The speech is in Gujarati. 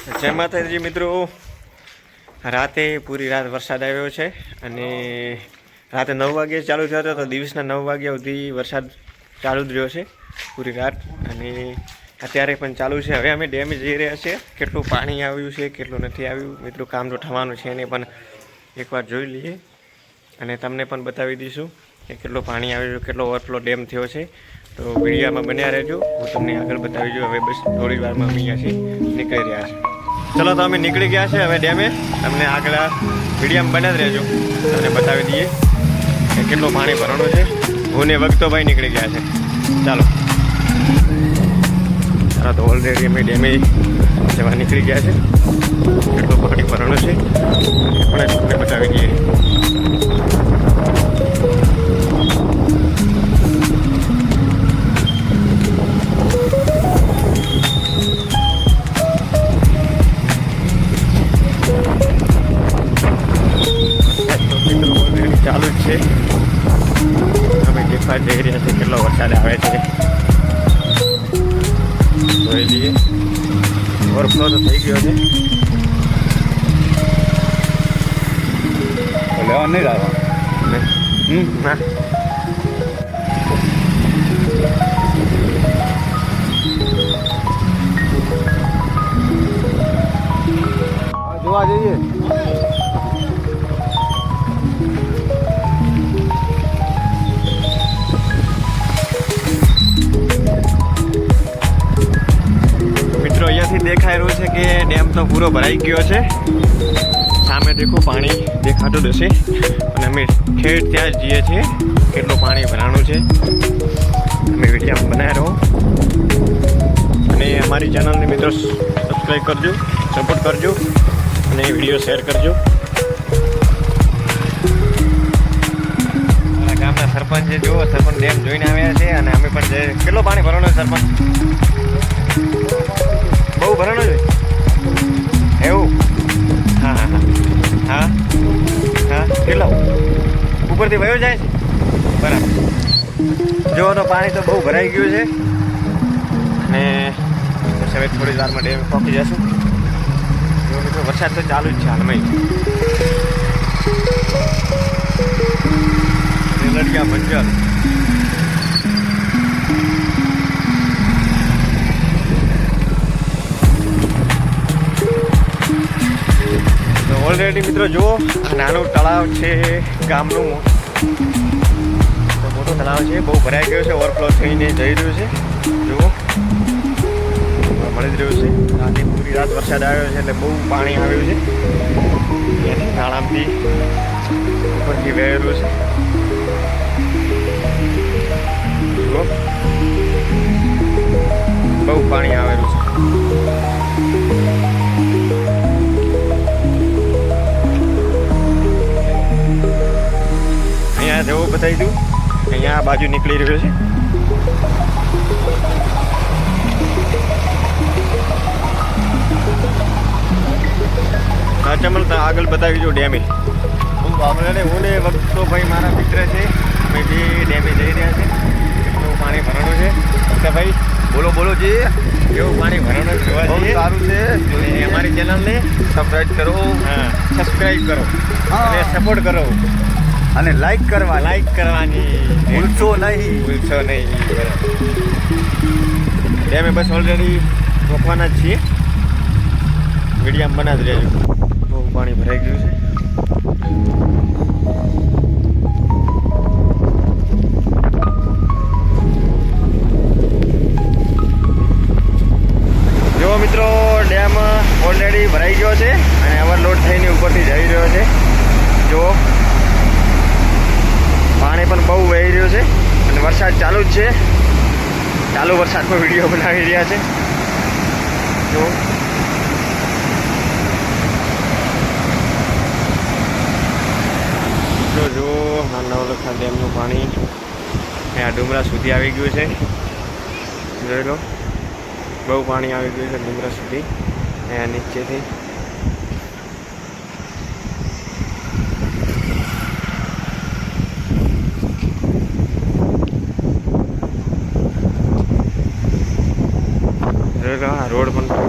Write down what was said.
જય માતાજી મિત્રો. રાતે પૂરી રાત વરસાદ આવ્યો છે અને રાતે નવ વાગે ચાલુ થયો હતો, તો દિવસના નવ વાગ્યા સુધી વરસાદ ચાલુ જ રહ્યો છે પૂરી રાત. અને અત્યારે પણ ચાલુ છે. હવે અમે ડેમે જઈ રહ્યા છીએ. કેટલું પાણી આવ્યું છે, કેટલું નથી આવ્યું. મિત્રો, કામ તો થવાનું છે એને પણ એકવાર જોઈ લઈએ. અને તમને પણ બતાવી દઈશું કે કેટલું પાણી આવ્યું કેટલો ઓવરફ્લો ડેમ થયો છે. તો વિડીયામાં બન્યા રહેજો. હું તમને આગળ બતાવી દઉં હવે બસ થોડી વારમાં અમે છીએ, નીકળી રહ્યા છે ચલો તો અમે નીકળી ગયા છે હવે ડેમે. તમને આગળ મીડિયમ બને જ રહેજો. તમને બતાવી દઈએ કે કેટલું પાણી ભરવાનું છે. હું ને વખતોભાઈ નીકળી ગયા છે. ચાલો. ચાલો તો ઓલરેડી અમે ડેમે જવા નીકળી ગયા છે. કેટલું પાણી ભરવાનું છે. પણ તમને બતાવી દઈએ. દેખવા જઈ રહ્યા છે, કેટલો વરસાદ આવે છે. જોઈ લઈએ. ઓવરફ્લો તો થઈ ગયો છે. લેવા નહીં લાવવા ના તો પૂરો ભરાઈ ગયો છે. સામે દેખો પાણી દેખાતું હશે. અને અમે ખેડ ત્યાં જ જઈએ છીએ. કેટલું પાણી ભરાણું છે. અમે વીડિયો બનાવી રહો અને અમારી ચેનલને મિત્રો સબસ્ક્રાઈબ કરજો સપોર્ટ કરજો, અને વીડિયો શેર કરજો. ગામના સરપંચે જુઓ, સરપંચ ડેમ જોઈને આવ્યા છે અને અમે પણ જે કેટલો પાણી ભરવાનું સરપંચ? બહુ ભરાણો છે? ઉપરથી વયો જાય. બરાબર. જો તો પાણી તો બહુ ભરાઈ ગયું છે. અને પછી થોડી વારમાં ડેમ પહોંચી જશું. જો વરસાદ તો ચાલુ જ છે હાલમાં. રેલડિયા મંજર તો ઓલરેડી મિત્રો જુઓ નાનું તળાવ છે ગામનું. મોટું તળાવ છે, બહુ ભરાઈ ગયો છે ઓવરફ્લો થઈને જઈ રહ્યું છે. જુઓ. મળી જ રહ્યું છે. રાતે પૂરી રાત વરસાદ આવ્યો છે, એટલે બહુ પાણી આવ્યું છે. નાળામાંથી ઉપરથી વહેલું છે. જુઓ. બહુ પાણી આવેલું છે. બાજુ નીકળી રહ્યો છે. હા ચમલ આગળ બતાવી જો ડેમેજ હું બાબરાને હું ને વખત તો ભાઈ મારા મિત્ર છે. અમે જે ડેમે જઈ રહ્યા છે એટલું પાણી ભરાણું છે. અચ્છા ભાઈ બોલો બોલો જી એવું પાણી ભરાણું જોવા જઈએ સારું છે. અમારી ચેનલને સબસ્ક્રાઇબ કરો. હા. સબસ્ક્રાઈબ કરો. અને સપોર્ટ કરો. અને લાઈક કરવા લાઈક કરવાની. ભૂલશો નહીં. ભૂલશો નહીં. ડેમે બસ ઓલરેડી રોકવાના જ છીએ. મીડિયમ બના જ રહેજો. બહુ પાણી ભરાઈ ગયું છે. જો મિત્રો ડેમ ઓલરેડી ભરાઈ ગયો છે અને ઓવરલોડ થઈને ઉપરથી જઈ રહ્યો છે. જો પાણી પણ બહુ વહી રહ્યું છે અને વરસાદ ચાલુ જ છે. ચાલુ વરસાદમાં વીડિયો બનાવી રહ્યા છે. જો. જો જો, આ નવલખા ડેમનું પાણી અહીંયા ડુમરા સુધી આવી ગયું છે. જોઈ લો. બહુ પાણી આવી ગયું છે ડુમરા સુધી. અહીંયા નીચેથી. લો રોડ પણ